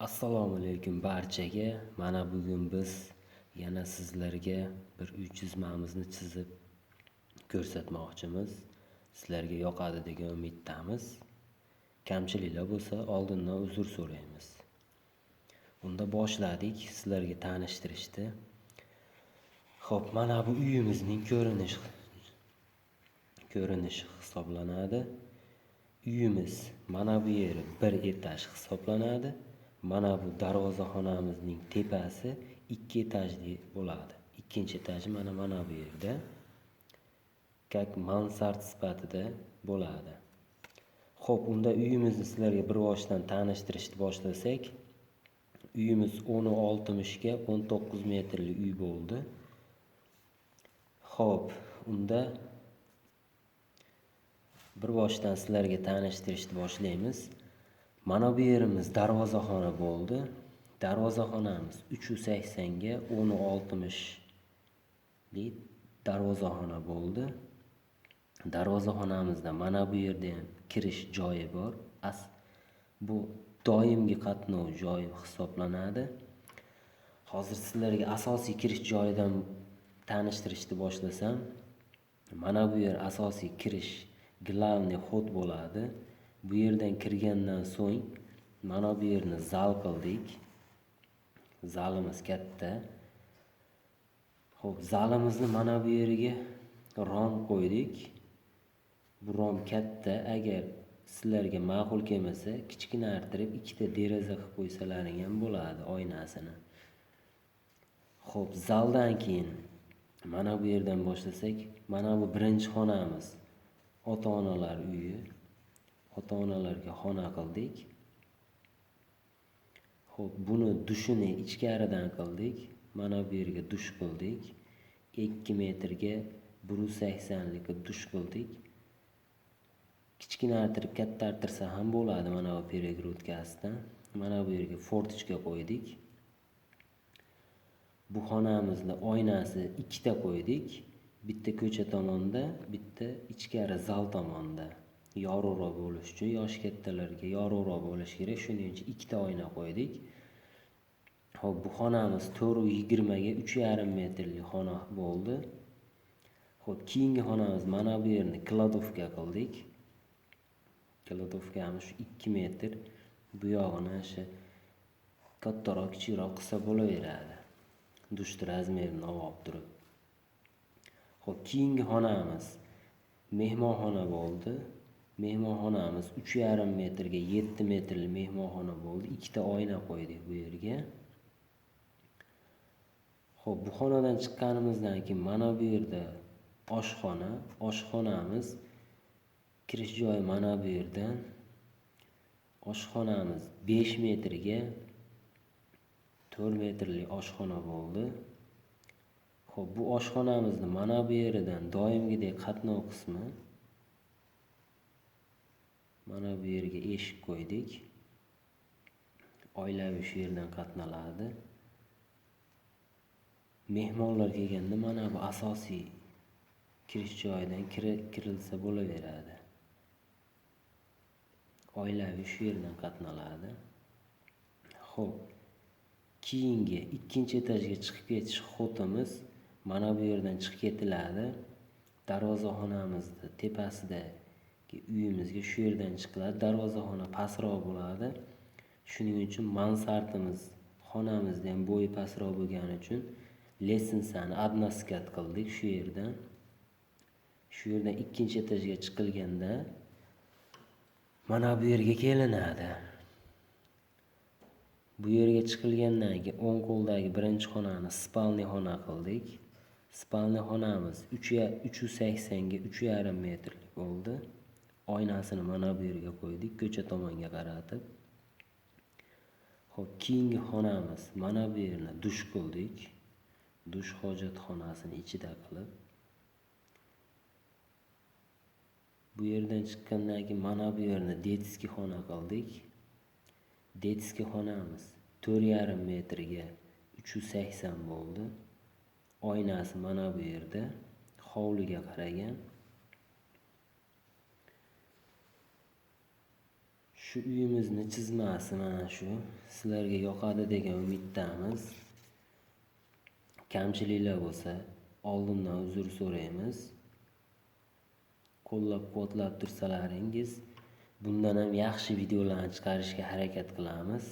Assalomu alaykum barchaga. Mana bugun biz yana sizlarga bir uy chizmamizni chizib ko'rsatmoqchimiz. Sizlarga yoqadi degan umiddamiz. Kamchiliklar bo'lsa oldindan uzr so'raymiz. Unda boshladik sizlarga tanishtirishni Xo'p, mana bu uyimizning ko'rinishi ko'rinishi hisoblanadi. Uyimiz mana bu yeri bir etaj hisoblanadi. Mana bu darvozaxonamizning tepasi ikki etajli bo'ladi. Ikkinchi etaji mana mana bu yerda. Как mansard sifatida bo'ladi. Xo'p, unda uyimizni sizlarga bir boshdan tanishtirishni boshlasak, uyimiz 10.60 ga 19 metrli uy bo'ldi. Xo'p, unda bir boshdan sizlarga tanishtirishni boshlaymiz. Mana bu yerimiz darvozaxona bo'ldi. Darvozaxonamiz 380 ga 10.60 li darvozaxona bo'ldi. Darvozaxonamizda mana bu yerda ham kirish joyi bor. As bu doimgi qatnov joyi hisoblanadi. Hozir sizlarga asosiy kirish joyidan tanishtirishni boshlasam, mana bu yer asosiy kirish главный ход bo'ladi. Bu yerdan kirgandan so'ng mana bu yerni zal qildik. Zalimiz katta. Xo'p, zalimizni mana bu yeriga rom qo'ydik. Bu rom katta. Agar sizlarga ma'qul kelmasa, kichkinartirib ikkita deraza qilib qo'ysalaring ham bo'ladi oynasini. Xo'p, zaldan keyin mana bu yerdan boshlasak, mana bu birinchi xonamiz. Ota-onalar uyi. Ota-onalarga xona qildik. ho'p buni dushini ichkaridan qildik. Mana bu yerga dush qildik. 2 metrga 1.80 lik dush qildik. Kichkinartirib kattartirsa ham bo'ladi mana bu перегородкasidan. Mana bu yerga fortichka qo'ydik. Bu xonamizni oynasi ikkita qo'ydik. Bitta ko'cha tomonda, bitta ichkari zal tomonda. Yorug'roq bo'lishi uchun yosh kattalarga yorug'roq bo'lishi kerak. Shuning uchun ikkita oyna qo'ydik. Xo'p, bu xonamiz 4.20 ga 3.5 metrli xona bo'ldi. Xo'p, keyingi xonamiz mana bu yerni kladovka qildik. Kladovkamiz 2 metr. Bu yog'ini o'sha kattaroq, kichikroq qilsa bo'laveradi. Dushni razmerini olib turib. Xo'p, keyingi xonamiz mehmonxona bo'ldi. Mehmonxonamiz 3.5 metrga 7 metrli mehmonxona bo'ldi. Ikkita oyna qo'ydik bu yerga. ho'p bu xonadan chiqqanimizdan keyin mana bu yerda oshxona. Oshxonamiz kirish joyi mana bu yerdan. Oshxonamiz 5 metrga 4 metrli oshxona bo'ldi. ho'p bu oshxonamizni mana bu yeridan doimgidek qatnov qismi mana bu yerga eshik qo'ydik. Oilaviy shu yerdan qatnaladi. Mehmonlar kelganda mana bu asosiy kirish joyidan kirilsa bo'laveradi. Oilaviy shu yerdan qatnaladi. Xo'p. Keyingi ikkinchi etajga chiqib ketish xotimiz mana bu yerdan chiqib ketiladi. Darvozaxonamizni tepasida uyimizga shu yerdan chiqiladi darvozaxona pastroq bo'ladi. Shuning uchun mansardimiz xonamizni ham bo'yi pastroq bo'lgani uchun lestnisani obnaskat qildik shu yerdan. Shu yerdan ikkinchi etajga chiqilganda mana bu yerga kelinadi. Bu yerga chiqilgandan keyin o'ng qo'ldagi birinchi xonani spalniy xona qildik. Spalniy xonamiz uch uch yuz saksonga uch yarim metrlik bo'ldi. Oynasini mana bu yerga qo'ydik, ko'cha tomonga qaratib. Xo'p, keyingi xonamiz mana bu yerni dush qildik. Dush hojatxonasini ichida qilib. Bu yerdan chiqqandan keyin mana bu yerni detskiy xona qildik. Detskiy xonamiz 4.5 metrga 380 bo'ldi. Oynasi mana bu yerda, hovliga qaragan. Shu uyimizni chizmasi mana shu sizlarga yoqadi degan umiddamiz. Kamchiliklar bo'lsa oldindan uzr so'raymiz. Qo'llab quvvatlab tursalaringiz bundan ham yaxshi videolarni chiqarishga harakat qilamiz.